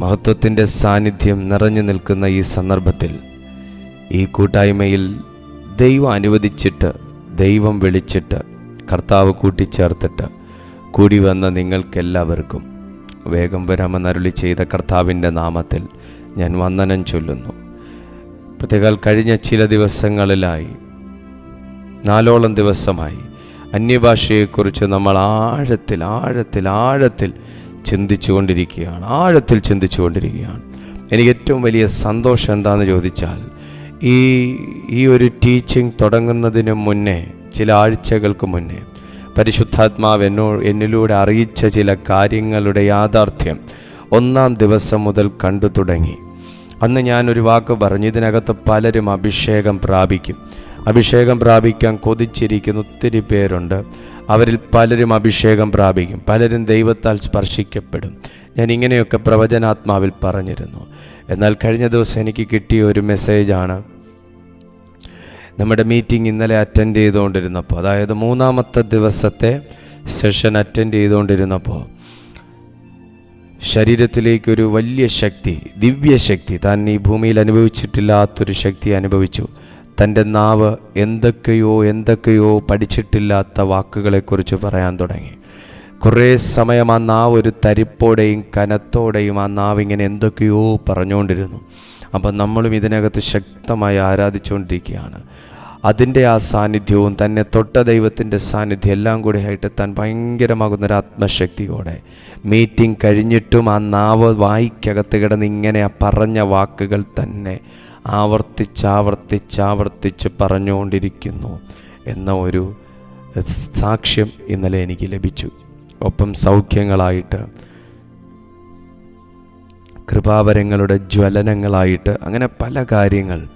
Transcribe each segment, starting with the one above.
മഹത്വത്തിന്റെ സാന്നിധ്യം നിറഞ്ഞു നിൽക്കുന്ന ഈ സന്ദർഭത്തിൽ ഈ കൂട്ടായ്മയിൽ ദൈവം അനുവദിച്ചിട്ട് ദൈവം വിളിച്ചിട്ട് കർത്താവ് കൂട്ടിച്ചേർത്തിട്ട് കൂടി വന്ന നിങ്ങൾക്കെല്ലാവർക്കും വേഗം വരാമെന്നരുളി ചെയ്ത കർത്താവിന്റെ നാമത്തിൽ ഞാൻ വന്ദനം ചൊല്ലുന്നു. പ്രത്യേകാൽ കഴിഞ്ഞ ചില ദിവസങ്ങളിലായി നാലോളം ദിവസമായി അന്യഭാഷയെക്കുറിച്ച് നമ്മൾ ആഴത്തിൽ ആഴത്തിൽ ആഴത്തിൽ ചിന്തിച്ചു കൊണ്ടിരിക്കുകയാണ് ആഴത്തിൽ ചിന്തിച്ചുകൊണ്ടിരിക്കുകയാണ്. എനിക്ക് ഏറ്റവും വലിയ സന്തോഷം എന്താണെന്ന് ചോദിച്ചാൽ ഈ ഈ ഒരു ടീച്ചിങ് തുടങ്ങുന്നതിന് മുന്നേ ചില ആഴ്ചകൾക്ക് മുന്നേ പരിശുദ്ധാത്മാവ് എന്നോ എന്നിലൂടെ അറിയിച്ച ചില കാര്യങ്ങളുടെ യാഥാർത്ഥ്യം ഒന്നാം ദിവസം മുതൽ കണ്ടു തുടങ്ങി. അന്ന് ഞാനൊരു വാക്ക് പറഞ്ഞു ഇതിനകത്ത് പലരും അഭിഷേകം പ്രാപിക്കും. അഭിഷേകം പ്രാപിക്കാൻ കൊതിച്ചിരിക്കുന്ന ഒത്തിരി പേരുണ്ട്. അവരിൽ പലരും അഭിഷേകം പ്രാപിക്കും. പലരും ദൈവത്താൽ സ്പർശിക്കപ്പെടും. ഞാൻ ഇങ്ങനെയൊക്കെ പ്രവചനാത്മാവിൽ പറഞ്ഞിരുന്നു. എന്നാൽ കഴിഞ്ഞ ദിവസം എനിക്ക് കിട്ടിയ ഒരു മെസ്സേജാണ്. നമ്മുടെ മീറ്റിംഗ് ഇന്നലെ അറ്റൻഡ് ചെയ്തുകൊണ്ടിരുന്നപ്പോൾ അതായത് മൂന്നാമത്തെ ദിവസത്തെ സെഷൻ അറ്റൻഡ് ചെയ്തുകൊണ്ടിരുന്നപ്പോൾ ശരീരത്തിലേക്കൊരു വലിയ ശക്തി ദിവ്യശക്തി താൻ ഈ ഭൂമിയിൽ അനുഭവിച്ചിട്ടില്ലാത്തൊരു ശക്തി അനുഭവിച്ചു. തന്റെ നാവ് എന്തൊക്കെയോ എന്തൊക്കെയോ പഠിച്ചിട്ടില്ലാത്ത വാക്കുകളെക്കുറിച്ച് പറയാൻ തുടങ്ങി. കുറേ സമയം ആ നാവ് ഒരു തരിപ്പോടെയും കനത്തോടെയും ആ നാവ് ഇങ്ങനെ എന്തൊക്കെയോ പറഞ്ഞുകൊണ്ടിരുന്നു. അപ്പം നമ്മളും ഇതിനകത്ത് ശക്തമായി ആരാധിച്ചുകൊണ്ടിരിക്കുകയാണ്. അതിന്റെ ആ സാന്നിധ്യവും തന്നെ തൊട്ട ദൈവത്തിന്റെ സാന്നിധ്യം എല്ലാം കൂടി ആയിട്ട് താൻ ഭയങ്കരമാകുന്നൊരു ആത്മശക്തിയോടെ മീറ്റിംഗ് കഴിഞ്ഞിട്ടും ആ നാവ് വായിക്കകത്ത് കിടന്ന് ഇങ്ങനെ ആ പറഞ്ഞ വാക്കുകൾ തന്നെ ആവർത്തിച്ചാവർത്തിച്ചാവർത്തിച്ച് പറഞ്ഞുകൊണ്ടിരിക്കുന്നു എന്ന ഒരു സാക്ഷ്യം ഇന്നലെ എനിക്ക് ലഭിച്ചു. ഒപ്പം സൗഖ്യങ്ങളായിട്ട് കൃപാവരങ്ങളുടെ ജ്വലനങ്ങളായിട്ട് അങ്ങനെ പല കാര്യങ്ങൾ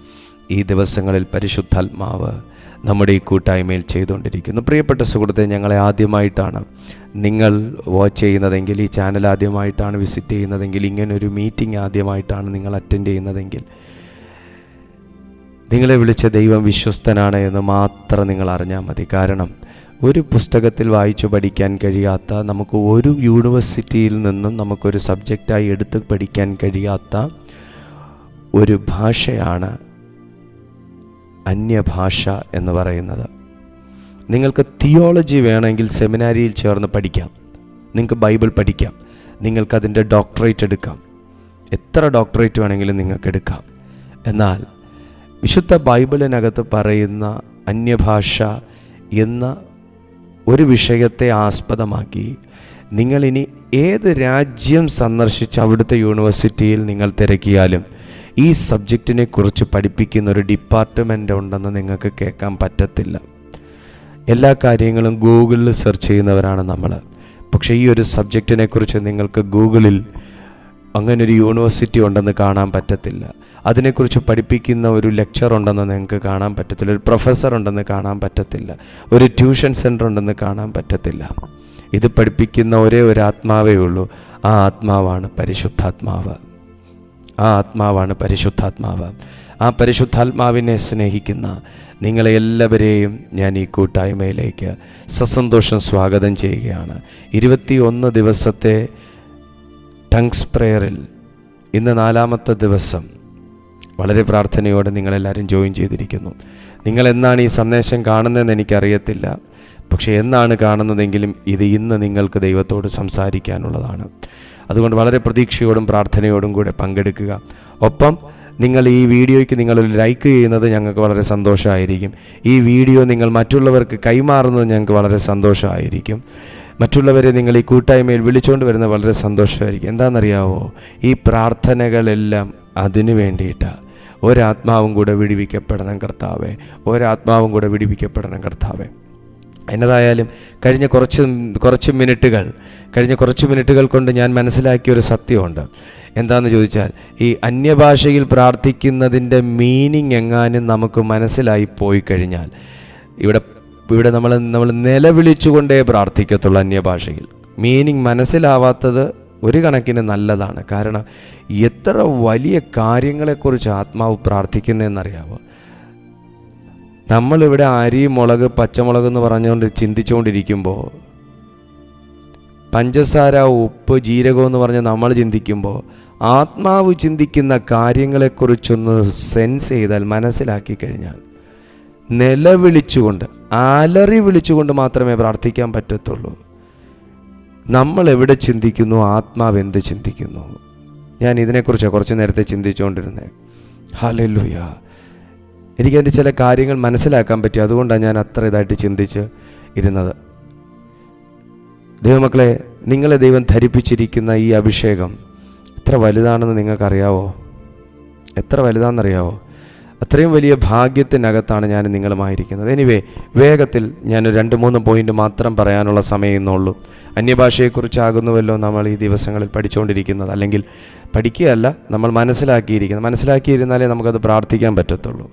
ഈ ദിവസങ്ങളിൽ പരിശുദ്ധാത്മാവ് നമ്മുടെ ഈ കൂട്ടായ്മയിൽ ചെയ്തുകൊണ്ടിരിക്കുന്നു. പ്രിയപ്പെട്ട സുഹൃത്തെ ഞങ്ങളെ ആദ്യമായിട്ടാണ് നിങ്ങൾ വാച്ച് ചെയ്യുന്നതെങ്കിൽ ഈ ചാനൽ ആദ്യമായിട്ടാണ് വിസിറ്റ് ചെയ്യുന്നതെങ്കിൽ ഇങ്ങനൊരു മീറ്റിംഗ് ആദ്യമായിട്ടാണ് നിങ്ങൾ അറ്റൻഡ് ചെയ്യുന്നതെങ്കിൽ നിങ്ങളെ വിളിച്ച ദൈവം വിശ്വസ്തനാണ് എന്ന് മാത്രം നിങ്ങൾ അറിഞ്ഞാൽ മതി. കാരണം ഒരു പുസ്തകത്തിൽ വായിച്ചു പഠിക്കാൻ കഴിയാത്ത നമുക്ക് ഒരു യൂണിവേഴ്സിറ്റിയിൽ നിന്നും നമുക്കൊരു സബ്ജക്റ്റായി എടുത്ത് പഠിക്കാൻ കഴിയാത്ത ഒരു ഭാഷയാണ് അന്യഭാഷ എന്ന് പറയുന്നത്. നിങ്ങൾക്ക് തിയോളജി വേണമെങ്കിൽ സെമിനാരിയിൽ ചേർന്ന് പഠിക്കാം. നിങ്ങൾക്ക് ബൈബിൾ പഠിക്കാം. നിങ്ങൾക്കതിന്റെ ഡോക്ടറേറ്റ് എടുക്കാം. എത്ര ഡോക്ടറേറ്റ് വേണമെങ്കിലും നിങ്ങൾക്ക് എടുക്കാം. എന്നാൽ വിശുദ്ധ ബൈബിളിനകത്ത് പറയുന്ന അന്യഭാഷ എന്ന ഒരു വിഷയത്തെ ആസ്പദമാക്കി നിങ്ങളിനി ഏത് രാജ്യം സന്ദർശിച്ച് അവിടുത്തെ യൂണിവേഴ്സിറ്റിയിൽ നിങ്ങൾ തിരക്കിയാലും ഈ സബ്ജക്റ്റിനെ കുറിച്ച് പഠിപ്പിക്കുന്ന ഒരു ഡിപ്പാർട്ട്മെന്റ് ഉണ്ടെന്ന് നിങ്ങൾക്ക് കേൾക്കാൻ പറ്റത്തില്ല. എല്ലാ കാര്യങ്ങളും ഗൂഗിളിൽ സെർച്ച് ചെയ്യുന്നവരാണ് നമ്മൾ. പക്ഷേ ഈ ഒരു സബ്ജക്റ്റിനെക്കുറിച്ച് നിങ്ങൾക്ക് ഗൂഗിളിൽ അങ്ങനൊരു യൂണിവേഴ്സിറ്റി ഉണ്ടെന്ന് കാണാൻ പറ്റത്തില്ല. അതിനെക്കുറിച്ച് പഠിപ്പിക്കുന്ന ഒരു ലെക്ചർ ഉണ്ടെന്ന് നിങ്ങൾക്ക് കാണാൻ പറ്റത്തില്ല. ഒരു പ്രൊഫസർ ഉണ്ടെന്ന് കാണാൻ പറ്റത്തില്ല. ഒരു ട്യൂഷൻ സെന്റർ ഉണ്ടെന്ന് കാണാൻ പറ്റത്തില്ല. ഇത് പഠിപ്പിക്കുന്ന ഒരേ ഒരു ആത്മാവേ ഉള്ളൂ. ആ ആത്മാവാണ് പരിശുദ്ധാത്മാവ്. ആ ആത്മാവാണ് പരിശുദ്ധാത്മാവ്. ആ പരിശുദ്ധാത്മാവിനെ സ്നേഹിക്കുന്ന നിങ്ങളെ എല്ലാവരെയും ഞാൻ ഈ കൂട്ടായ്മയിലേക്ക് സസന്തോഷം സ്വാഗതം ചെയ്യുകയാണ്. ഇരുപത്തി ഒന്ന് ദിവസത്തെ ടങ്സ് പ്രെയറിൽ ഇന്ന് നാലാമത്തെ ദിവസം വളരെ പ്രാർത്ഥനയോടെ നിങ്ങളെല്ലാവരും ജോയിൻ ചെയ്തിരിക്കുന്നു. നിങ്ങൾ എന്നാണ് ഈ സന്ദേശം കാണുന്നതെന്ന് എനിക്കറിയത്തില്ല. പക്ഷേ എന്നാണ് കാണുന്നതെങ്കിലും ഇത് ഇന്ന് നിങ്ങൾക്ക് ദൈവത്തോട് സംസാരിക്കാനുള്ളതാണ്. അതുകൊണ്ട് വളരെ പ്രതീക്ഷയോടും പ്രാർത്ഥനയോടും കൂടെ പങ്കെടുക്കുക. ഒപ്പം നിങ്ങൾ ഈ വീഡിയോയ്ക്ക് നിങ്ങൾ ലൈക്ക് ചെയ്യുന്നത് ഞങ്ങൾക്ക് വളരെ സന്തോഷമായിരിക്കും. ഈ വീഡിയോ നിങ്ങൾ മറ്റുള്ളവർക്ക് കൈമാറുന്നത് ഞങ്ങൾക്ക് വളരെ സന്തോഷമായിരിക്കും. മറ്റുള്ളവരെ നിങ്ങൾ ഈ കൂട്ടായ്മയിൽ വിളിച്ചുകൊണ്ട് വരുന്നത് വളരെ സന്തോഷമായിരിക്കും. എന്താണെന്നറിയാവോ? ഈ പ്രാർത്ഥനകളെല്ലാം അതിനു വേണ്ടിയിട്ടാണ് ഒരാത്മാവും കൂടെ വിടിവിക്കപ്പെടണം കർത്താവെ. ഒരാത്മാവും കൂടെ വിടിവിക്കപ്പെടണം കർത്താവെ. എന്നതായാലും കഴിഞ്ഞ കുറച്ച് കുറച്ച് മിനിറ്റുകൾ കഴിഞ്ഞ കുറച്ച് മിനിറ്റുകൾ കൊണ്ട് ഞാൻ മനസ്സിലാക്കിയ ഒരു സത്യമുണ്ട്. എന്താണെന്ന് ചോദിച്ചാൽ ഈ അന്യഭാഷയിൽ പ്രാർത്ഥിക്കുന്നതിന്റെ മീനിങ് എങ്ങാനും നമുക്ക് മനസ്സിലായി പോയി കഴിഞ്ഞാൽ ഇവിടെ ഇവിടെ നമ്മൾ നമ്മൾ നിലവിളിച്ചുകൊണ്ടേ പ്രാർത്ഥിക്കത്തുള്ളൂ അന്യഭാഷയിൽ. മീനിങ് മനസ്സിലാവാത്തത് ഒരു കണക്കിന് നല്ലതാണ്. കാരണം എത്ര വലിയ കാര്യങ്ങളെക്കുറിച്ച് ആത്മാവ് പ്രാർത്ഥിക്കുന്നതെന്നറിയാമോ നമ്മളിവിടെ അരി മുളക് പച്ചമുളക് എന്ന് പറഞ്ഞുകൊണ്ട് ചിന്തിച്ചുകൊണ്ടിരിക്കുമ്പോൾ പഞ്ചസാര ഉപ്പ് ജീരകം എന്ന് പറഞ്ഞ് നമ്മൾ ചിന്തിക്കുമ്പോൾ ആത്മാവ് ചിന്തിക്കുന്ന കാര്യങ്ങളെക്കുറിച്ചൊന്ന് സെൻസ് ചെയ്താൽ മനസ്സിലാക്കി കഴിഞ്ഞാൽ നിലവിളിച്ചുകൊണ്ട് അലറി വിളിച്ചുകൊണ്ട് മാത്രമേ പ്രാർത്ഥിക്കാൻ പറ്റത്തുള്ളൂ. നമ്മൾ എവിടെ ചിന്തിക്കുന്നു ആത്മാവ് എന്ത് ചിന്തിക്കുന്നു? ഞാൻ ഇതിനെക്കുറിച്ച് കുറച്ച് നേരത്തെ ചിന്തിച്ചുകൊണ്ടിരുന്നത് ഹാലല്ലുയ. എനിക്കതിന്റെ ചില കാര്യങ്ങൾ മനസ്സിലാക്കാൻ പറ്റി അതുകൊണ്ടാണ് ഞാൻ അത്ര ഇതായിട്ട് ചിന്തിച്ച് ഇരുന്നത്. ദൈവമക്കളെ നിങ്ങളെ ദൈവം ധരിപ്പിച്ചിരിക്കുന്ന ഈ അഭിഷേകം എത്ര വലുതാണെന്ന് നിങ്ങൾക്കറിയാവോ? എത്ര വലുതാണെന്നറിയാവോ? അത്രയും വലിയ ഭാഗ്യത്തിനകത്താണ് ഞാൻ നിങ്ങളുമായിരിക്കുന്നത്. എനിവേ വേഗത്തിൽ ഞാൻ രണ്ട് മൂന്ന് പോയിന്റ് മാത്രം പറയാനുള്ള സമയം ഇന്നുള്ളൂ അന്യഭാഷയെക്കുറിച്ചാകുന്നുവല്ലോ നമ്മൾ ഈ ദിവസങ്ങളിൽ പഠിച്ചുകൊണ്ടിരിക്കുന്നത്. അല്ലെങ്കിൽ പഠിക്കുകയല്ല നമ്മൾ മനസ്സിലാക്കിയിരിക്കുന്നത്. മനസ്സിലാക്കിയിരുന്നാലേ നമുക്കത് പ്രാർത്ഥിക്കാൻ പറ്റത്തുള്ളൂ.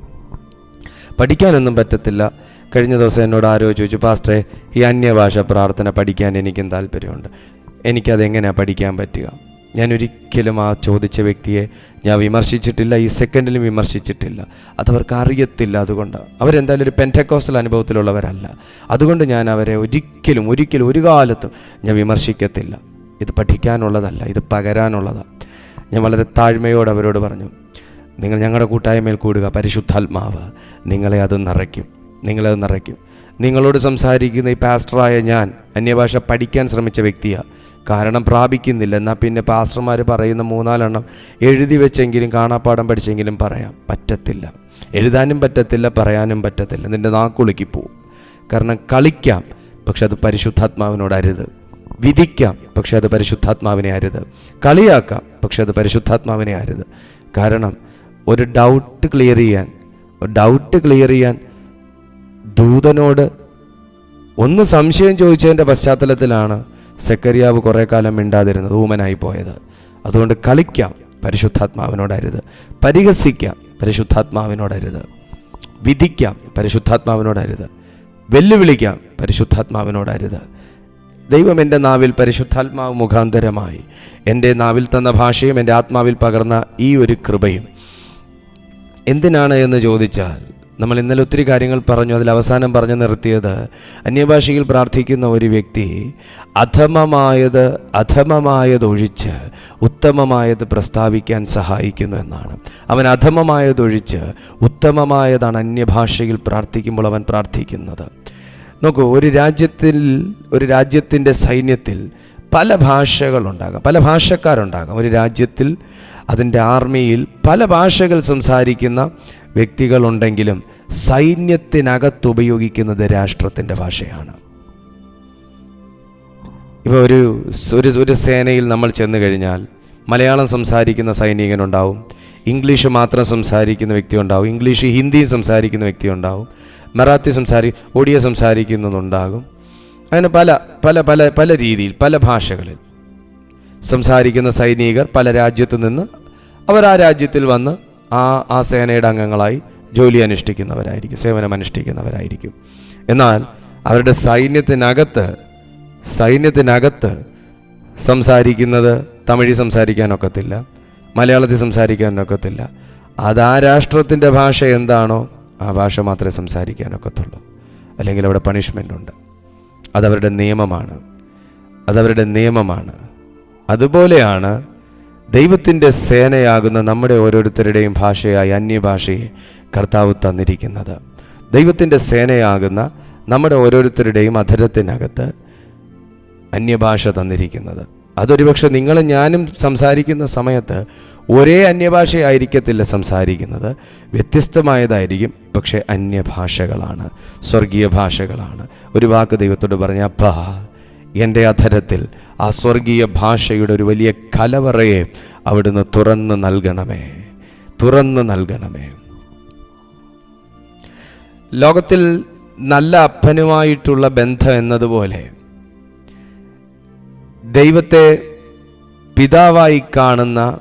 പഠിക്കാനൊന്നും പറ്റത്തില്ല. കഴിഞ്ഞ ദിവസം എന്നോട് ആരോ ചോദിച്ചു പാസ്റ്ററെ ഈ അന്യഭാഷ പ്രാർത്ഥന പഠിക്കാൻ എനിക്കും താല്പര്യമുണ്ട്? എനിക്കതെങ്ങനെയാണ് പഠിക്കാൻ പറ്റുക? ഞാൻ ഒരിക്കലും ആ ചോദിച്ച വ്യക്തിയെ ഞാൻ വിമർശിച്ചിട്ടില്ല ഈ സെക്കൻഡിലും വിമർശിച്ചിട്ടില്ല. അതവർക്ക് അറിയത്തില്ല അതുകൊണ്ട്. അവരെന്തായാലും ഒരു പെന്റക്കോസ്റ്റൽ അനുഭവത്തിലുള്ളവരല്ല. അതുകൊണ്ട് ഞാൻ അവരെ ഒരിക്കലും ഒരിക്കലും ഒരു കാലത്തും ഞാൻ വിമർശിക്കത്തില്ല. ഇത് പഠിക്കാനുള്ളതല്ല ഇത് പകരാനുള്ളതാണ് ഞാൻ വളരെ താഴ്മയോട് അവരോട് പറഞ്ഞു നിങ്ങൾ ഞങ്ങളുടെ കൂട്ടായ്മയിൽ കൂടുക പരിശുദ്ധാത്മാവ് നിങ്ങളെ അത് നിറയ്ക്കും നിങ്ങളത് നിറയ്ക്കും. നിങ്ങളോട് സംസാരിക്കുന്ന ഈ പാസ്റ്ററായ ഞാൻ അന്യഭാഷ പഠിക്കാൻ ശ്രമിച്ച വ്യക്തിയാണ് കാരണം പ്രാപിക്കുന്നില്ല. എന്നാൽ പിന്നെ പാസ്റ്റർമാർ പറയുന്ന മൂന്നാലെണ്ണം എഴുതി വെച്ചെങ്കിലും കാണാപ്പാടം പഠിച്ചെങ്കിലും പറയാം. പറ്റത്തില്ല. എഴുതാനും പറ്റത്തില്ല പറയാനും പറ്റത്തില്ല. നിന്റെ നാക്കുളുക്കി പോവും. കാരണം കളിക്കാം പക്ഷെ അത് പരിശുദ്ധാത്മാവിനോട് അരുത്. വിധിക്കാം പക്ഷെ അത് പരിശുദ്ധാത്മാവിനെ അരുത്. കളിയാക്കാം പക്ഷെ അത് പരിശുദ്ധാത്മാവിനെ അരുത്. കാരണം ഒരു ഡൗട്ട് ക്ലിയർ ചെയ്യാൻ ഒരു ഡൗട്ട് ക്ലിയർ ചെയ്യാൻ ദൂതനോട് ഒന്ന് സംശയം ചോദിച്ചതിന്റെ പശ്ചാത്തലത്തിലാണ് സെക്കരിയാവ് കുറേ കാലം മിണ്ടാതിരുന്നത് ഊമനായി പോയത്. അതുകൊണ്ട് കളിക്കാം പരിശുദ്ധാത്മാവിനോടരുത്. പരിഹസിക്കാം പരിശുദ്ധാത്മാവിനോടരുത്. വിധിക്കാം പരിശുദ്ധാത്മാവിനോടരുത്. വെല്ലുവിളിക്കാം പരിശുദ്ധാത്മാവിനോടരുത്. ദൈവം എന്റെ നാവിൽ പരിശുദ്ധാത്മാവ് മുഖാന്തരമായി എന്റെ നാവിൽ തന്ന ഭാഷയും എന്റെ ആത്മാവിൽ പകർന്ന ഈ ഒരു കൃപയും എന്തിനാണ് എന്ന് ചോദിച്ചാൽ നമ്മൾ ഇന്നലെ ഒത്തിരി കാര്യങ്ങൾ പറഞ്ഞു അതിൽ അവസാനം പറഞ്ഞു നിർത്തിയത് അന്യഭാഷയിൽ പ്രാർത്ഥിക്കുന്ന ഒരു വ്യക്തി അധമമായത് അധമമായതൊഴിച്ച് ഉത്തമമായത് പ്രസ്താവിക്കാൻ സഹായിക്കുന്നു എന്നാണ്. അവൻ അധമമായതൊഴിച്ച് ഉത്തമമായതാണ് അന്യഭാഷയിൽ പ്രാർത്ഥിക്കുമ്പോൾ അവൻ പ്രാർത്ഥിക്കുന്നത്. നോക്കൂ ഒരു രാജ്യത്തിൽ ഒരു രാജ്യത്തിന്റെ സൈന്യത്തിൽ പല ഭാഷകളുണ്ടാകാം പല ഭാഷക്കാരുണ്ടാകാം. ഒരു രാജ്യത്തിൽ അതിന്റെ ആർമിയിൽ പല ഭാഷകൾ സംസാരിക്കുന്ന വ്യക്തികളുണ്ടെങ്കിലും സൈന്യത്തിനകത്ത് ഉപയോഗിക്കുന്നത് രാഷ്ട്രത്തിന്റെ ഭാഷയാണ്. ഇപ്പോൾ ഒരു ഒരു സേനയിൽ നമ്മൾ ചെന്ന് കഴിഞ്ഞാൽ മലയാളം സംസാരിക്കുന്ന സൈനികനുണ്ടാവും ഇംഗ്ലീഷ് മാത്രം സംസാരിക്കുന്ന വ്യക്തി ഉണ്ടാവും ഇംഗ്ലീഷ് ഹിന്ദിയും സംസാരിക്കുന്ന വ്യക്തി ഉണ്ടാവും മറാത്തി സംസാരി ഒഡിയ സംസാരിക്കുന്നതുണ്ടാകും. അങ്ങനെ പല പല പല പല രീതിയിൽ പല ഭാഷകളിൽ സംസാരിക്കുന്ന സൈനികർ പല രാജ്യത്തു നിന്ന് അവർ ആ രാജ്യത്തിൽ വന്ന് ആ ആ സേനയുടെ അംഗങ്ങളായി ജോലി അനുഷ്ഠിക്കുന്നവരായിരിക്കും സേവനം അനുഷ്ഠിക്കുന്നവരായിരിക്കും. എന്നാൽ അവരുടെ സൈന്യത്തിനകത്ത് സൈന്യത്തിനകത്ത് സംസാരിക്കുന്നത് തമിഴ് സംസാരിക്കാനൊക്കത്തില്ല മലയാളത്തിൽ സംസാരിക്കാനൊക്കത്തില്ല അത് ആ രാഷ്ട്രത്തിന്റെ ഭാഷ എന്താണോ ആ ഭാഷ മാത്രമേ സംസാരിക്കാനൊക്കത്തുള്ളൂ അല്ലെങ്കിൽ അവിടെ പണിഷ്മെന്റ് ഉണ്ട്. അതവരുടെ നിയമമാണ്. അതവരുടെ നിയമമാണ്. അതുപോലെയാണ് ദൈവത്തിന്റെ സേനയാകുന്ന നമ്മുടെ ഓരോരുത്തരുടെയും ഭാഷയായി അന്യഭാഷയെ കർത്താവ് തന്നിരിക്കുന്നത്. ദൈവത്തിന്റെ സേനയാകുന്ന നമ്മുടെ ഓരോരുത്തരുടെയും അധരത്തിനകത്ത് അന്യഭാഷ തന്നിരിക്കുന്നത്. അതൊരുപക്ഷെ നിങ്ങൾ ഞാനും സംസാരിക്കുന്ന സമയത്ത് ഒരേ അന്യഭാഷയായിരിക്കത്തില്ല സംസാരിക്കുന്നത്. വ്യത്യസ്തമായതായിരിക്കും പക്ഷെ അന്യഭാഷകളാണ് സ്വർഗീയ ഭാഷകളാണ്. ഒരു വാക്ക് ദൈവത്തോട് പറഞ്ഞ അപ്പാ എന്റെ അധരത്തിൽ ആ സ്വർഗീയ ഭാഷയുടെ ഒരു വലിയ കലവറയെ അവിടുന്ന് തുറന്ന് നൽകണമേ തുറന്ന് നൽകണമേ. ലോകത്തിൽ നല്ല അപ്പനുമായിട്ടുള്ള ബന്ധം എന്നതുപോലെ ദൈവത്തെ പിതാവായി കാണുന്ന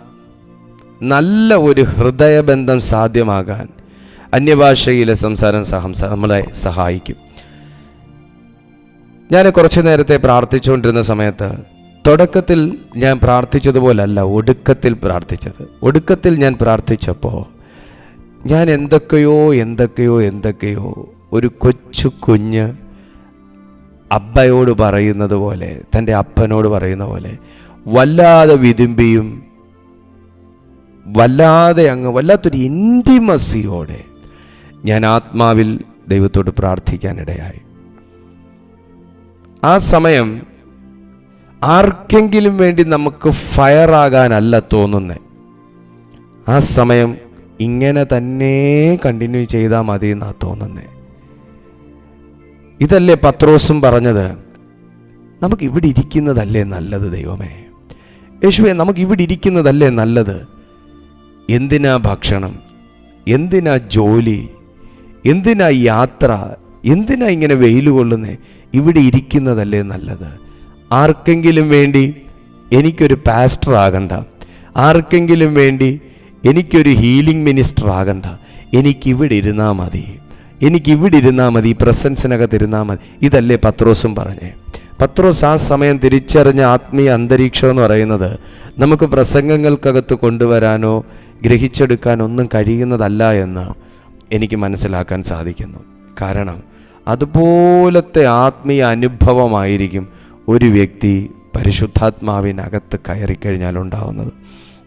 നല്ല ഒരു ഹൃദയബന്ധം സാധ്യമാകാൻ അന്യഭാഷയിലെ സംസാരം നമ്മളെ സഹായിക്കും. ഞാൻ കുറച്ചു നേരത്തെ പ്രാർത്ഥിച്ചുകൊണ്ടിരുന്ന സമയത്ത് തുടക്കത്തിൽ ഞാൻ പ്രാർത്ഥിച്ചതുപോലല്ല ഒടുക്കത്തിൽ പ്രാർത്ഥിച്ചത്. ഒടുക്കത്തിൽ ഞാൻ പ്രാർത്ഥിച്ചപ്പോൾ ഞാൻ എന്തൊക്കെയോ എന്തൊക്കെയോ എന്തൊക്കെയോ ഒരു കൊച്ചു കുഞ്ഞ് അബ്ബയോട് പറയുന്നത് പോലെ തന്റെ അപ്പനോട് പറയുന്ന പോലെ വല്ലാതെ വിതുമ്പിയും വല്ലാതെ അങ്ങ് വല്ലാത്തൊരു ഇന്റിമസിയോടെ ഞാൻ ആത്മാവിൽ ദൈവത്തോട് പ്രാർത്ഥിക്കാനിടയായി. ആ സമയം ആർക്കെങ്കിലും വേണ്ടി നമുക്ക് ഫയറാകാനല്ല തോന്നുന്നത് ആ സമയം ഇങ്ങനെ തന്നെ കണ്ടിന്യൂ ചെയ്താൽ മതി എന്നാണ് തോന്നുന്നത് ഇതല്ലേ പത്രോസും പറഞ്ഞത്? നമുക്ക് ഇവിടെ ഇരിക്കുന്നതല്ലേ നല്ലത് ദൈവമേ? യേശുവേ നമുക്ക് ഇവിടെ ഇരിക്കുന്നതല്ലേ നല്ലത്? എന്തിനാ ഭക്ഷണം? എന്തിനാ ജോലി? എന്തിനാ യാത്ര? എന്തിനാ ഇങ്ങനെ വെയിൽ കൊള്ളുന്നേ? ഇവിടെ ഇരിക്കുന്നതല്ലേ നല്ലത്? ആർക്കെങ്കിലും വേണ്ടി എനിക്കൊരു പാസ്റ്റർ ആകണ്ട. ആർക്കെങ്കിലും വേണ്ടി എനിക്കൊരു ഹീലിംഗ് മിനിസ്റ്റർ ആകണ്ട. എനിക്കിവിടെ ഇരുന്നാൽ മതി. എനിക്കിവിടെ ഇരുന്നാൽ മതി പ്രസൻസിനകത്ത് ഇരുന്നാൽ മതി. ഇതല്ലേ പത്രോസും പറഞ്ഞേ. പത്രോസ് ആ സമയം തിരിച്ചറിഞ്ഞ ആത്മീയ അന്തരീക്ഷം എന്ന് പറയുന്നത് നമുക്ക് പ്രസംഗങ്ങൾക്കകത്ത് കൊണ്ടുവരാനോ ഗ്രഹിച്ചെടുക്കാനോ ഒന്നും കഴിയുന്നതല്ല എന്ന് എനിക്ക് മനസ്സിലാക്കാൻ സാധിക്കുന്നു. കാരണം അതുപോലത്തെ ആത്മീയ അനുഭവമായിരിക്കും ഒരു വ്യക്തി പരിശുദ്ധാത്മാവിനകത്ത് കയറിക്കഴിഞ്ഞാൽ ഉണ്ടാകുന്നത്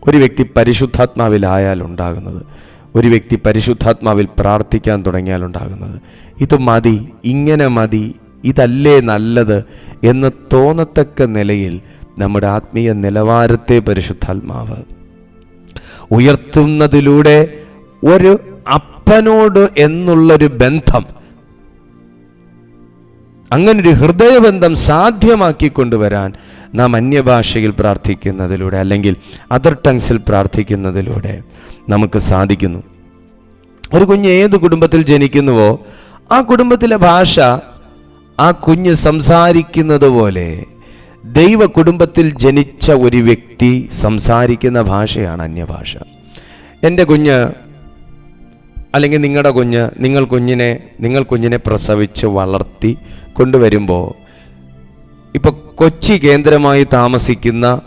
ഒരു വ്യക്തി പരിശുദ്ധാത്മാവിലായാൽ ഉണ്ടാകുന്നത് ഒരു വ്യക്തി പരിശുദ്ധാത്മാവിൽ പ്രാർത്ഥിക്കാൻ തുടങ്ങിയാൽ ഉണ്ടാകുന്നത്. ഇത് മതി ഇങ്ങനെ മതി ഇതല്ലേ നല്ലത് എന്ന് തോന്നത്തക്ക നിലയിൽ നമ്മുടെ ആത്മീയ നിലവാരത്തെ പരിശുദ്ധാത്മാവ് ഉയർത്തുന്നതിലൂടെ ഒരു അപ്പനോട് എന്നുള്ളൊരു ബന്ധം അങ്ങനൊരു ഹൃദയബന്ധം സാധ്യമാക്കി കൊണ്ടുവരാൻ നാം അന്യഭാഷയിൽ പ്രാർത്ഥിക്കുന്നതിലൂടെ അല്ലെങ്കിൽ അതർ ടങ്സിൽ പ്രാർത്ഥിക്കുന്നതിലൂടെ നമുക്ക് സാധിക്കുന്നു. ഒരു കുഞ്ഞ് ഏത് കുടുംബത്തിൽ ജനിക്കുന്നുവോ ആ കുടുംബത്തിലെ ഭാഷ ആ കുഞ്ഞ് സംസാരിക്കുന്നത് പോലെ ദൈവ കുടുംബത്തിൽ ജനിച്ച ഒരു വ്യക്തി സംസാരിക്കുന്ന ഭാഷയാണ് അന്യഭാഷ. എന്റെ കുഞ്ഞ് അല്ലെങ്കിൽ നിങ്ങളുടെ കുഞ്ഞ് നിങ്ങൾ കുഞ്ഞിനെ നിങ്ങൾ കുഞ്ഞിനെ പ്രസവിച്ച് വളർത്തി കൊണ്ടുവരുമ്പോൾ ഇപ്പോൾ കൊച്ചി കേന്ദ്രമായി താമസിക്കുന്ന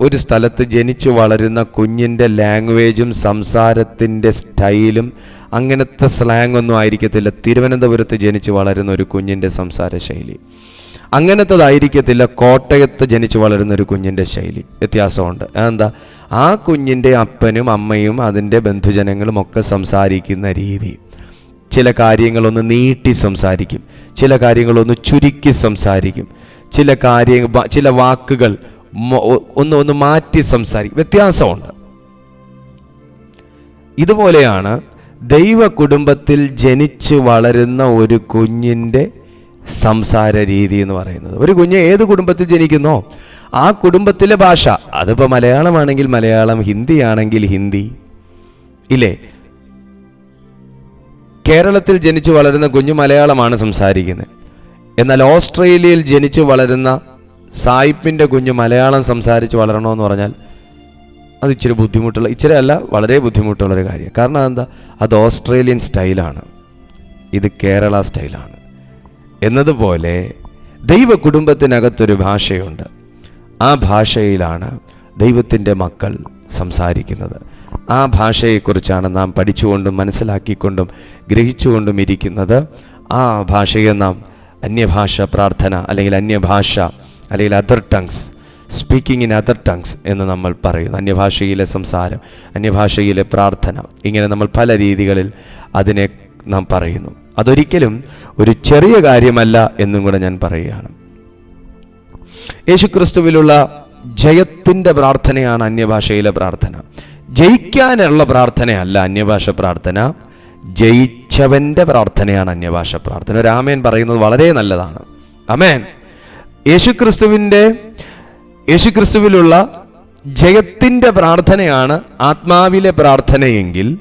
ഒരു സ്ഥലത്ത് ജനിച്ചു വളരുന്ന കുഞ്ഞിന്റെ ലാംഗ്വേജും സംസാരത്തിന്റെ സ്റ്റൈലും അങ്ങനത്തെ സ്ലാങ് ഒന്നും ആയിരിക്കത്തില്ല. തിരുവനന്തപുരത്ത് ജനിച്ചു വളരുന്ന ഒരു കുഞ്ഞിന്റെ സംസാര ശൈലി അങ്ങനത്തതായിരിക്കത്തില്ല കോട്ടയത്ത് ജനിച്ചു വളരുന്ന ഒരു കുഞ്ഞിന്റെ ശൈലി. വ്യത്യാസമുണ്ട്. എന്താ ആ കുഞ്ഞിന്റെ അപ്പനും അമ്മയും അതിന്റെ ബന്ധുജനങ്ങളും ഒക്കെ സംസാരിക്കുന്ന രീതി. ചില കാര്യങ്ങളൊന്ന് നീട്ടി സംസാരിക്കും. ചില കാര്യങ്ങളൊന്ന് ചുരുക്കി സംസാരിക്കും. ചില കാര്യങ്ങൾ ചില വാക്കുകൾ ഒന്ന് ഒന്ന് മാറ്റി സംസാരിക്കും. വ്യത്യാസമുണ്ട്. ഇതുപോലെയാണ് ദൈവ കുടുംബത്തിൽ ജനിച്ച് വളരുന്ന ഒരു കുഞ്ഞിന്റെ സംസാര രീതി എന്ന് പറയുന്നത്. ഒരു കുഞ്ഞ് ഏത് കുടുംബത്തിൽ ജനിക്കുന്നോ ആ കുടുംബത്തിലെ ഭാഷ അതിപ്പോൾ മലയാളമാണെങ്കിൽ മലയാളം ഹിന്ദി ആണെങ്കിൽ ഹിന്ദി ഇല്ലേ? കേരളത്തിൽ ജനിച്ചു വളരുന്ന കുഞ്ഞു മലയാളമാണ് സംസാരിക്കുന്നത്. എന്നാൽ ഓസ്ട്രേലിയയിൽ ജനിച്ചു വളരുന്ന സായിപ്പിന്റെ കുഞ്ഞ് മലയാളം സംസാരിച്ച് വളരണമെന്ന് പറഞ്ഞാൽ അത് ഇച്ചിരി ബുദ്ധിമുട്ടുള്ള ഇച്ചിരി അല്ല വളരെ ബുദ്ധിമുട്ടുള്ളൊരു കാര്യം. കാരണം എന്താ അത് ഓസ്ട്രേലിയൻ സ്റ്റൈലാണ്. ഇത് കേരള സ്റ്റൈലാണ്. എന്നതുപോലെ ദൈവ കുടുംബത്തിനകത്തൊരു ഭാഷയുണ്ട്. ആ ഭാഷയിലാണ് ദൈവത്തിന്റെ മക്കൾ സംസാരിക്കുന്നത്. ആ ഭാഷയെക്കുറിച്ചാണ് നാം പഠിച്ചുകൊണ്ടും മനസ്സിലാക്കിക്കൊണ്ടും ഗ്രഹിച്ചുകൊണ്ടും ഇരിക്കുന്നത്. ആ ഭാഷയെ നാം അന്യഭാഷ പ്രാർത്ഥന അല്ലെങ്കിൽ അന്യഭാഷ അല്ലെങ്കിൽ other tongues speaking in other tongues എന്ന് നമ്മൾ പറയുന്നു. അന്യഭാഷയിലെ സംസാരം അന്യഭാഷയിലെ പ്രാർത്ഥന ഇങ്ങനെ നമ്മൾ പല രീതികളിൽ അതിനെ നാം പറയുന്നു. അതൊരിക്കലും ഒരു ചെറിയ കാര്യമല്ല എന്നും കൂടെ ഞാൻ പറയുകയാണ്. യേശുക്രിസ്തുവിലുള്ള ജയത്തിന്റെ പ്രാർത്ഥനയാണ് അന്യഭാഷയിലെ പ്രാർത്ഥന. ജയിക്കാനുള്ള പ്രാർത്ഥനയല്ല അന്യഭാഷ പ്രാർത്ഥന. ജയിച്ചവന്റെ പ്രാർത്ഥനയാണ് അന്യഭാഷ പ്രാർത്ഥന. രാമേൻ പറയുന്നത് വളരെ നല്ലതാണ്. അമേൻ യേശുക്രിസ്തുവിന്റെ യേശുക്രിസ്തുവിലുള്ള ജയത്തിന്റെ പ്രാർത്ഥനയാണ് ആത്മാവിലെ പ്രാർത്ഥനയെങ്കിൽ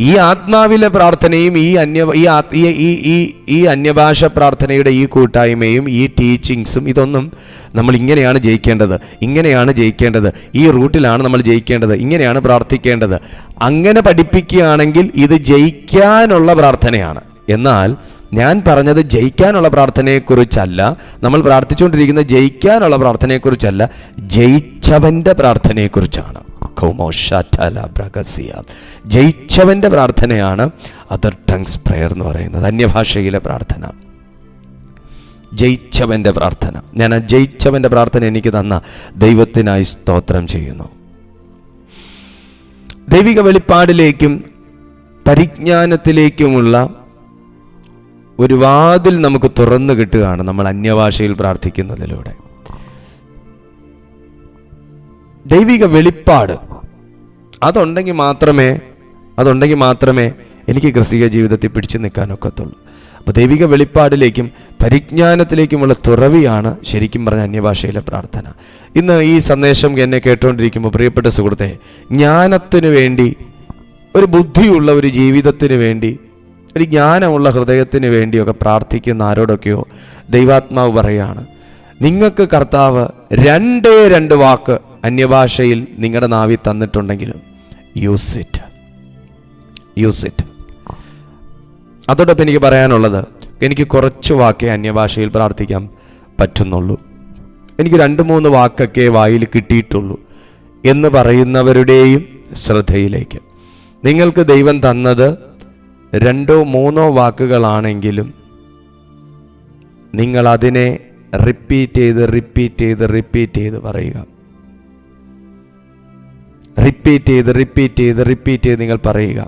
ഈ ആത്മാവിലെ പ്രാർത്ഥനയും ഈ അന്യ ഈ ഈ ഈ ഈ അന്യഭാഷ പ്രാർത്ഥനയുടെ ഈ കൂട്ടായ്മയും ഈ ടീച്ചിങ്സും ഇതൊന്നും നമ്മൾ ഇങ്ങനെയാണ് ജയിക്കേണ്ടത്. ഇങ്ങനെയാണ് ജയിക്കേണ്ടത്. ഈ റൂട്ടിലാണ് നമ്മൾ ജയിക്കേണ്ടത്. ഇങ്ങനെയാണ് പ്രാർത്ഥിക്കേണ്ടത്. അങ്ങനെ പഠിപ്പിക്കുകയാണെങ്കിൽ ഇത് ജയിക്കാനുള്ള പ്രാർത്ഥനയാണ്. എന്നാൽ ഞാൻ പറഞ്ഞത് ജയിക്കാനുള്ള പ്രാർത്ഥനയെക്കുറിച്ചല്ല. നമ്മൾ പ്രാർത്ഥിച്ചുകൊണ്ടിരിക്കുന്ന ജയിക്കാനുള്ള പ്രാർത്ഥനയെക്കുറിച്ചല്ല. ജയിച്ചവന്റെ പ്രാർത്ഥനയെക്കുറിച്ചാണ്. ജയിച്ചവന്റെ പ്രാർത്ഥനയാണ് അതർ ടങ്സ് പ്രെയർ എന്ന് പറയുന്നത്. അന്യഭാഷയിലെ പ്രാർത്ഥന. ജയിച്ചവന്റെ പ്രാർത്ഥന. ഞാൻ ആ ജയിച്ചവന്റെ പ്രാർത്ഥന എനിക്ക് തന്ന ദൈവത്തിനായി സ്തോത്രം ചെയ്യുന്നു. ദൈവിക വെളിപ്പാടിലേക്കും പരിജ്ഞാനത്തിലേക്കുമുള്ള ഒരു വാതിൽ നമുക്ക് തുറന്നു കിട്ടുകയാണ് നമ്മൾ അന്യഭാഷയിൽ പ്രാർത്ഥിക്കുന്നതിലൂടെ. ദൈവിക വെളിപ്പാട് അതുണ്ടെങ്കിൽ മാത്രമേ അതുണ്ടെങ്കിൽ മാത്രമേ എനിക്ക് ക്രിസ്തീയ ജീവിതത്തിൽ പിടിച്ചു നിൽക്കാനൊക്കത്തുള്ളൂ. അപ്പോൾ ദൈവിക വെളിപ്പാടിലേക്കും പരിജ്ഞാനത്തിലേക്കുമുള്ള തുറവിയാണ് ശരിക്കും പറഞ്ഞ അന്യഭാഷയിലെ പ്രാർത്ഥന. ഇന്ന് ഈ സന്ദേശം എന്നെ കേട്ടുകൊണ്ടിരിക്കുമ്പോൾ പ്രിയപ്പെട്ട സുഹൃത്തെ ജ്ഞാനത്തിനു വേണ്ടി ഒരു ബുദ്ധിയുള്ള ഒരു ജീവിതത്തിന് വേണ്ടി ഒരു ജ്ഞാനമുള്ള ഹൃദയത്തിന് വേണ്ടിയൊക്കെ പ്രാർത്ഥിക്കുന്ന ആരോടൊക്കെയോ ദൈവാത്മാവ് പറയുകയാണ് നിങ്ങൾക്ക് കർത്താവ് രണ്ടേ രണ്ട് വാക്ക് അന്യഭാഷയിൽ നിങ്ങളുടെ നാവി തന്നിട്ടുണ്ടെങ്കിലും യൂസ് ഇറ്റ് യൂസ് ഇറ്റ് അതോടൊപ്പം എനിക്ക് പറയാനുള്ളത് എനിക്ക് കുറച്ച് വാക്കേ അന്യഭാഷയിൽ പ്രാർത്ഥിക്കാൻ പറ്റുന്നുള്ളൂ. എനിക്ക് രണ്ട് മൂന്ന് വാക്കൊക്കെ വായിൽ കിട്ടിയിട്ടുള്ളൂ എന്ന് പറയുന്നവരുടെയും ശ്രദ്ധയിലേക്ക്. നിങ്ങൾക്ക് ദൈവം തന്നത് രണ്ടോ മൂന്നോ വാക്കുകളാണെങ്കിലും നിങ്ങൾ അതിനെ റിപ്പീറ്റ് ചെയ്ത് റിപ്പീറ്റ് ചെയ്ത് റിപ്പീറ്റ് ചെയ്ത് പറയുക. റിപ്പീറ്റ് ചെയ്ത് റിപ്പീറ്റ് ചെയ്ത് റിപ്പീറ്റ് ചെയ്ത് നിങ്ങൾ പറയുക.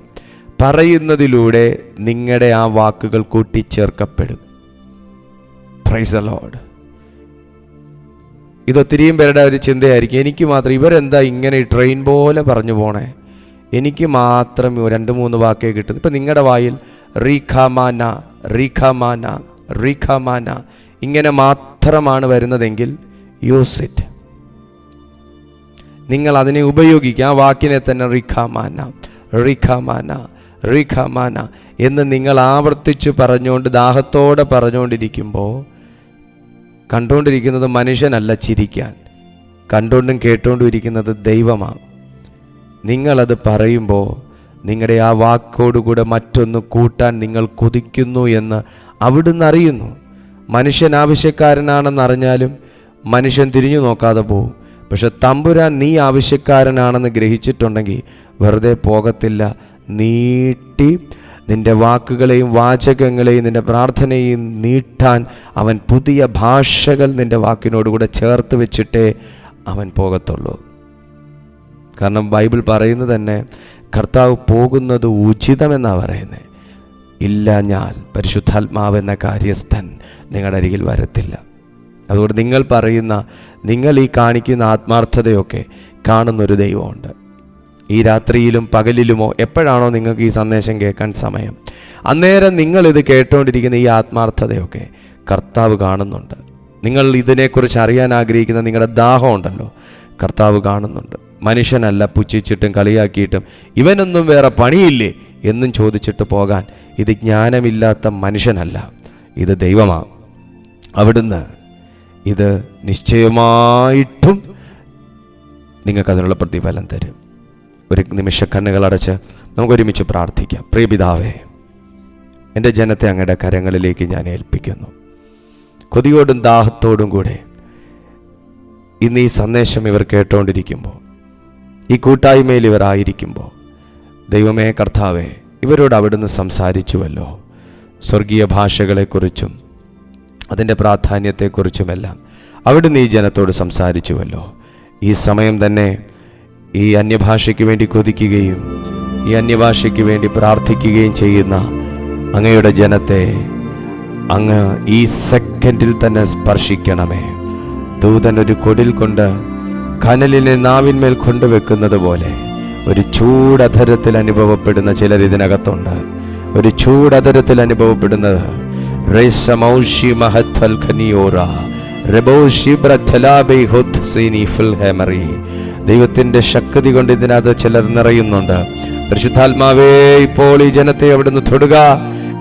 പറയുന്നതിലൂടെ നിങ്ങളുടെ ആ വാക്കുകൾ കൂട്ടിച്ചേർക്കപ്പെടും. പ്രൈസ് അലോഡ് ഇതൊത്തിരിയും പേരുടെ ഒരു ചിന്തയായിരിക്കും. എനിക്ക് മാത്രം ഇവരെന്താ ഇങ്ങനെ ട്രെയിൻ പോലെ പറഞ്ഞു പോണേ? എനിക്ക് മാത്രം രണ്ട് മൂന്ന് വാക്കേ കിട്ടുന്നു. ഇപ്പം നിങ്ങളുടെ വായിൽ റീഖമാന റീഖമാന റീഖമാന ഇങ്ങനെ മാത്രമാണ് വരുന്നതെങ്കിൽ യൂസ് ഇറ്റ് നിങ്ങൾ അതിനെ ഉപയോഗിക്കുക ആ വാക്കിനെ തന്നെ റിഖാമാന റിഖാമാന റിഖാമാന എന്ന് നിങ്ങൾ ആവർത്തിച്ച് പറഞ്ഞുകൊണ്ട് ദാഹത്തോടെ പറഞ്ഞുകൊണ്ടിരിക്കുമ്പോൾ കണ്ടുകൊണ്ടിരിക്കുന്നത് മനുഷ്യനല്ല ചിരിക്കാൻ. കണ്ടുകൊണ്ടും കേട്ടുകൊണ്ടും ഇരിക്കുന്നത് ദൈവമാണ്. നിങ്ങളത് പറയുമ്പോൾ നിങ്ങളുടെ ആ വാക്കോടുകൂടെ മറ്റൊന്ന് കൂട്ടാൻ നിങ്ങൾ കൊതിക്കുന്നു എന്ന് അവിടുന്ന് അറിയുന്നു. മനുഷ്യൻ ആവശ്യക്കാരനാണെന്നറിഞ്ഞാലും മനുഷ്യൻ തിരിഞ്ഞു നോക്കാതെ പോവും. പക്ഷെ തമ്പുരാൻ നീ ആവശ്യക്കാരനാണെന്ന് ഗ്രഹിച്ചിട്ടുണ്ടെങ്കിൽ വെറുതെ പോകത്തില്ല. നീട്ടി നിന്റെ വാക്കുകളെയും വാചകങ്ങളെയും നിന്റെ പ്രാർത്ഥനയും നീട്ടാൻ അവൻ പുതിയ ഭാഷകൾ നിന്റെ വാക്കിനോടുകൂടെ ചേർത്ത് വെച്ചിട്ടേ അവൻ പോകത്തുള്ളൂ. കാരണം ബൈബിൾ പറയുന്നത് തന്നെ കർത്താവ് പോകുന്നത് ഉചിതമെന്നാണ് പറയുന്നത് ഇല്ല ഞാൻ പരിശുദ്ധാത്മാവ് എന്ന കാര്യസ്ഥൻ നിങ്ങളുടെ അരികിൽ വരത്തില്ല. അതുകൊണ്ട് നിങ്ങൾ പറയുന്ന നിങ്ങൾ ഈ കാണിക്കുന്ന ആത്മാർത്ഥതയൊക്കെ കാണുന്നൊരു ദൈവമുണ്ട്. ഈ രാത്രിയിലും പകലിലുമോ എപ്പോഴാണോ നിങ്ങൾക്ക് ഈ സന്ദേശം കേൾക്കാൻ സമയം. അന്നേരം നിങ്ങൾ ഇത് കേട്ടുകൊണ്ടിരിക്കുന്ന ഈ ആത്മാർത്ഥതയൊക്കെ കർത്താവ് കാണുന്നുണ്ട്. നിങ്ങൾ ഇതിനെക്കുറിച്ച് അറിയാൻ ആഗ്രഹിക്കുന്ന നിങ്ങളുടെ ദാഹമുണ്ടല്ലോ കർത്താവ് കാണുന്നുണ്ട്. മനുഷ്യനല്ല പുച്ഛിച്ചിട്ടും കളിയാക്കിയിട്ടും ഇവനൊന്നും വേറെ പണിയില്ലേ എന്നും ചോദിച്ചിട്ട് പോകാൻ ഇത് ജ്ഞാനമില്ലാത്ത മനുഷ്യനല്ല ഇത് ദൈവമാണ് അവിടുന്ന് ഇത് നിശ്ചയമായിട്ടും നിങ്ങൾക്ക് അതിനുള്ള പ്രതിഫലം തരും. ഒരു നിമിഷ കണ്ണുകൾ അടച്ച് നമുക്ക് ഒരുമിച്ച് പ്രാർത്ഥിക്കാം. പ്രിയപിതാവേ എന്റെ ജനത്തെ അങ്ങയുടെ കരങ്ങളിലേക്ക് ഞാൻ ഏൽപ്പിക്കുന്നു. കൊതിയോടും ദാഹത്തോടും കൂടെ ഇന്ന് ഈ സന്ദേശം ഇവർ കേട്ടുകൊണ്ടിരിക്കുമ്പോൾ ഈ കൂട്ടായ്മയിൽ ഇവരായിരിക്കുമ്പോൾ ദൈവമേ കർത്താവേ ഇവരോട് അവിടുന്ന് സംസാരിച്ചുവല്ലോ. സ്വർഗീയ ഭാഷകളെക്കുറിച്ചും അതിന്റെ പ്രാധാന്യത്തെക്കുറിച്ചുമെല്ലാം അവിടുന്ന് ഈ ജനത്തോട് സംസാരിച്ചുവല്ലോ. ഈ സമയം തന്നെ ഈ അന്യഭാഷയ്ക്ക് വേണ്ടി കൊതിക്കുകയും ഈ അന്യഭാഷയ്ക്ക് വേണ്ടി പ്രാർത്ഥിക്കുകയും ചെയ്യുന്ന അങ്ങയുടെ ജനത്തെ അങ്ങ് ഈ സെക്കൻഡിൽ തന്നെ സ്പർശിക്കണമേ. ദൂതൻ ഒരു കൊടിൽ കൊണ്ട് കനലിനെ നാവിന്മേൽ കൊണ്ടുവെക്കുന്നത് പോലെ ഒരു ചൂടധരത്തിൽ അനുഭവപ്പെടുന്ന ചിലർ ഇതിനകത്തുണ്ട്. ഒരു ചൂടധരത്തിൽ അനുഭവപ്പെടുന്നത് ഹേമറി ദൈവത്തിന്റെ ശക്തി കൊണ്ട് ഇതിനകത്ത് ചിലർ നിറയുന്നുണ്ട്. പരിശുദ്ധാത്മാവേ ഇപ്പോൾ ഈ ജനത്തെ അവിടുന്ന് തൊടുക.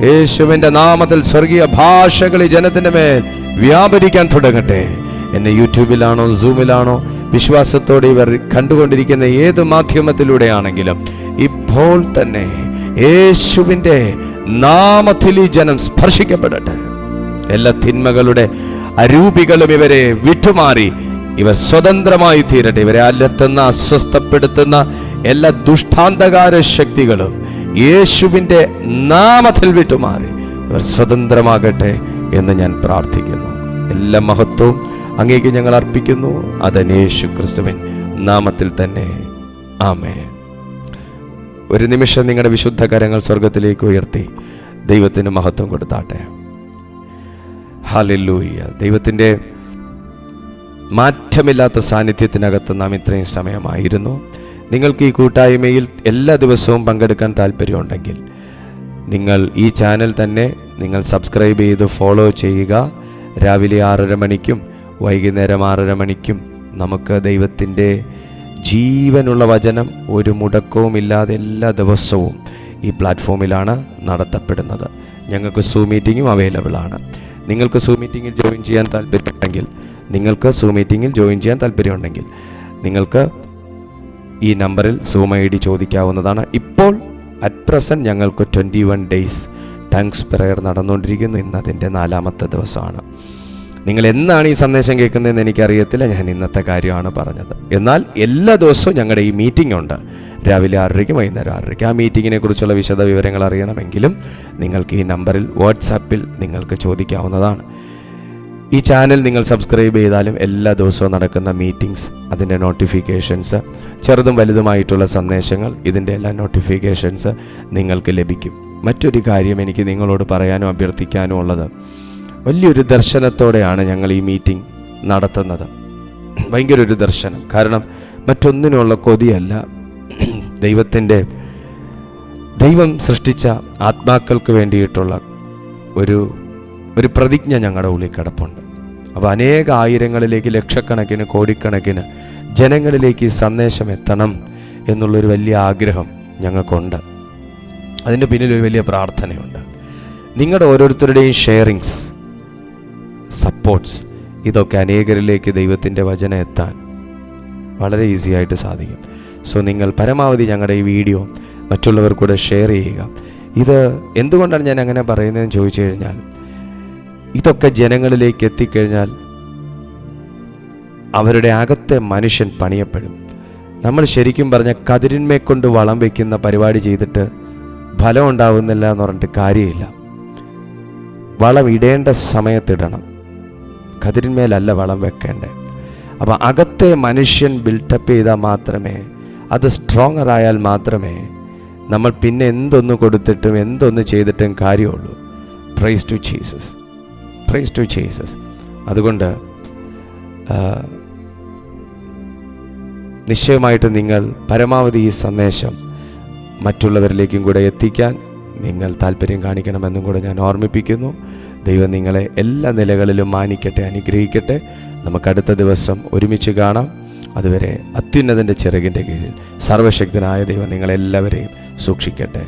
യേശുവിന്റെ നാമത്തിൽ സ്വർഗീയ ഭാഷകൾ ഈ ജനത്തിന്റെ മേൽ വ്യാപരിക്കാൻ തുടങ്ങട്ടെ. എന്നെ യൂട്യൂബിലാണോ സൂമിലാണോ വിശ്വാസത്തോടെ ഇവർ കണ്ടുകൊണ്ടിരിക്കുന്ന ഏത് മാധ്യമത്തിലൂടെയാണെങ്കിലും ഇപ്പോൾ തന്നെ യേശുവിന്റെ നാമത്തിൽ ഈ ജനം സ്പർശിക്കപ്പെടട്ടെ. എല്ലാ തിന്മകളുടെ അരൂപികളും ഇവരെ വിട്ടുമാറി ഇവർ സ്വതന്ത്രമായി തീരട്ടെ. ഇവരെ അലട്ടുന്ന അസ്വസ്ഥപ്പെടുത്തുന്ന എല്ലാ ദുഷ്ടാന്തകാര ശക്തികളും യേശുവിന്റെ നാമത്തിൽ വിട്ടുമാറി ഇവർ സ്വതന്ത്രമാകട്ടെ എന്ന് ഞാൻ പ്രാർത്ഥിക്കുന്നു. എല്ലാ മഹത്വവും അങ്ങേക്ക് ഞങ്ങൾ അർപ്പിക്കുന്നു. അതനേശു ക്രിസ്തുവിൻ നാമത്തിൽ തന്നെ. ആമേ ഒരു നിമിഷം നിങ്ങളുടെ വിശുദ്ധ കരങ്ങൾ സ്വർഗത്തിലേക്ക് ഉയർത്തി ദൈവത്തിന് മഹത്വം കൊടുത്താട്ടെ. ഹാലല്ലൂയ്യ ദൈവത്തിന്റെ മാറ്റമില്ലാത്ത സാന്നിധ്യത്തിനകത്ത് നാം ഇത്രയും സമയമായിരുന്നു. നിങ്ങൾക്ക് ഈ കൂട്ടായ്മയിൽ എല്ലാ ദിവസവും പങ്കെടുക്കാൻ താല്പര്യമുണ്ടെങ്കിൽ നിങ്ങൾ ഈ ചാനൽ തന്നെ നിങ്ങൾ സബ്സ്ക്രൈബ് ചെയ്ത് ഫോളോ ചെയ്യുക. രാവിലെ ആറര മണിക്കും വൈകുന്നേരം ആറര മണിക്കും നമുക്ക് ദൈവത്തിന്റെ ജീവനുള്ള വചനം ഒരു മുടക്കവുമില്ലാതെ എല്ലാ ദിവസവും ഈ പ്ലാറ്റ്ഫോമിലാണ് നടത്തപ്പെടുന്നത്. ഞങ്ങൾക്ക് സൂ മീറ്റിങ്ങും അവൈലബിൾ ആണ്. നിങ്ങൾക്ക് സൂ മീറ്റിങ്ങിൽ ജോയിൻ ചെയ്യാൻ താല്പര്യമുണ്ടെങ്കിൽ നിങ്ങൾക്ക് സൂ മീറ്റിങ്ങിൽ ജോയിൻ ചെയ്യാൻ താല്പര്യമുണ്ടെങ്കിൽ നിങ്ങൾക്ക് ഈ നമ്പറിൽ സൂം ഐ ഡി ചോദിക്കാവുന്നതാണ്. ഇപ്പോൾ അറ്റ് പ്രസന്റ് ഞങ്ങൾക്ക് twenty one days tongues prayer നടന്നുകൊണ്ടിരിക്കുന്നു. ഇന്ന് അതിന്റെ നാലാമത്തെ ദിവസമാണ്. നിങ്ങൾ എന്നാണ് ഈ സന്ദേശം കേൾക്കുന്നതെന്ന് എനിക്കറിയത്തില്ല. ഞാൻ ഇന്നത്തെ കാര്യമാണ് പറഞ്ഞത്. എന്നാൽ എല്ലാ ദിവസവും ഞങ്ങളുടെ ഈ മീറ്റിംഗ് ഉണ്ട്. രാവിലെ ആറരയ്ക്ക് വൈകുന്നേരം ആറരയ്ക്ക്. ആ മീറ്റിങ്ങിനെ കുറിച്ചുള്ള വിശദ വിവരങ്ങൾ അറിയണമെങ്കിലും നിങ്ങൾക്ക് ഈ നമ്പറിൽ വാട്സാപ്പിൽ നിങ്ങൾക്ക് ചോദിക്കാവുന്നതാണ്. ഈ ചാനൽ നിങ്ങൾ സബ്സ്ക്രൈബ് ചെയ്താലും എല്ലാ ദിവസവും നടക്കുന്ന മീറ്റിംഗ്സ് അതിന്റെ നോട്ടിഫിക്കേഷൻസ് ചെറുതും വലുതുമായിട്ടുള്ള സന്ദേശങ്ങൾ ഇതിന്റെ എല്ലാ നോട്ടിഫിക്കേഷൻസ് നിങ്ങൾക്ക് ലഭിക്കും. മറ്റൊരു കാര്യം എനിക്ക് നിങ്ങളോട് പറയാനും അഭ്യർത്ഥിക്കാനും ഉള്ളത് വലിയൊരു ദർശനത്തോടെയാണ് ഞങ്ങൾ ഈ മീറ്റിംഗ് നടത്തുന്നത്. ഭയങ്കര ഒരു ദർശനം. കാരണം മറ്റൊന്നിനുള്ള കൊതിയല്ല. ദൈവത്തിന്റെ ദൈവം സൃഷ്ടിച്ച ആത്മാക്കൾക്ക് വേണ്ടിയിട്ടുള്ള ഒരു ഒരു പ്രതിജ്ഞ ഞങ്ങളുടെ ഉള്ളിൽ കിടപ്പുണ്ട്. അപ്പോൾ അനേക ആയിരങ്ങളിലേക്ക് ലക്ഷക്കണക്കിന് കോടിക്കണക്കിന് ജനങ്ങളിലേക്ക് ഈ സന്ദേശം എത്തണം എന്നുള്ളൊരു വലിയ ആഗ്രഹം ഞങ്ങൾക്കുണ്ട്. അതിന്റെ പിന്നിൽ ഒരു വലിയ പ്രാർത്ഥനയുണ്ട്. നിങ്ങളുടെ ഓരോരുത്തരുടെയും ഷെയറിങ്സ് സപ്പോർട്ട്സ് ഇതൊക്കെ അനേകരിലേക്ക് ദൈവത്തിന്റെ വചനം എത്താൻ വളരെ ഈസി ആയിട്ട് സാധിക്കും. സോ നിങ്ങൾ പരമാവധി ഞങ്ങളുടെ ഈ വീഡിയോ മറ്റുള്ളവർ കൂടെ ഷെയർ ചെയ്യുക. ഇത് എന്തുകൊണ്ടാണ് ഞാൻ അങ്ങനെ പറയുന്നതെന്ന് ചോദിച്ചു കഴിഞ്ഞാൽ ഇതൊക്കെ ജനങ്ങളിലേക്ക് എത്തിക്കഴിഞ്ഞാൽ അവരുടെ അകത്തെ മനുഷ്യൻ പണിയപ്പെടും. നമ്മൾ ശരിക്കും പറഞ്ഞ കതിരിന്മേ കൊണ്ട് വളം വയ്ക്കുന്ന പരിപാടി ചെയ്തിട്ട് ഫലം ഉണ്ടാവുന്നില്ല എന്ന് പറഞ്ഞിട്ട് കാര്യമില്ല. വളം ഇടേണ്ട സമയത്തിടണം കതിരിന്മേലല്ല വളം വെക്കേണ്ടത് അപ്പോൾ അകത്തെ മനുഷ്യൻ ബിൽട്ടപ്പ് ചെയ്താൽ മാത്രമേ അത് സ്ട്രോങ്ങർ ആയാൽ മാത്രമേ നമ്മൾ പിന്നെ എന്തൊന്ന് കൊടുത്തിട്ടും എന്തൊന്ന് ചെയ്തിട്ടും കാര്യമുള്ളൂ. Praise to Jesus praise to Jesus അതുകൊണ്ട് നിശ്ചയമായിട്ട് നിങ്ങൾ പരമാവധി ഈ സന്ദേശം മറ്റുള്ളവരിലേക്കും കൂടെ എത്തിക്കാൻ നിങ്ങൾ താല്പര്യം കാണിക്കണമെന്നും കൂടെ ഞാൻ ഓർമ്മിപ്പിക്കുന്നു. ദൈവം നിങ്ങളെ എല്ലാ നിലകളിലും മാനിക്കട്ടെ അനുഗ്രഹിക്കട്ടെ. നമുക്ക് അടുത്ത ദിവസം ഒരുമിച്ച് കാണാം. അതുവരെ അത്യുന്നതന്റെ ചിറകിന്റെ കീഴിൽ സർവശക്തനായ ദൈവം നിങ്ങളെല്ലാവരെയും സൂക്ഷിക്കട്ടെ.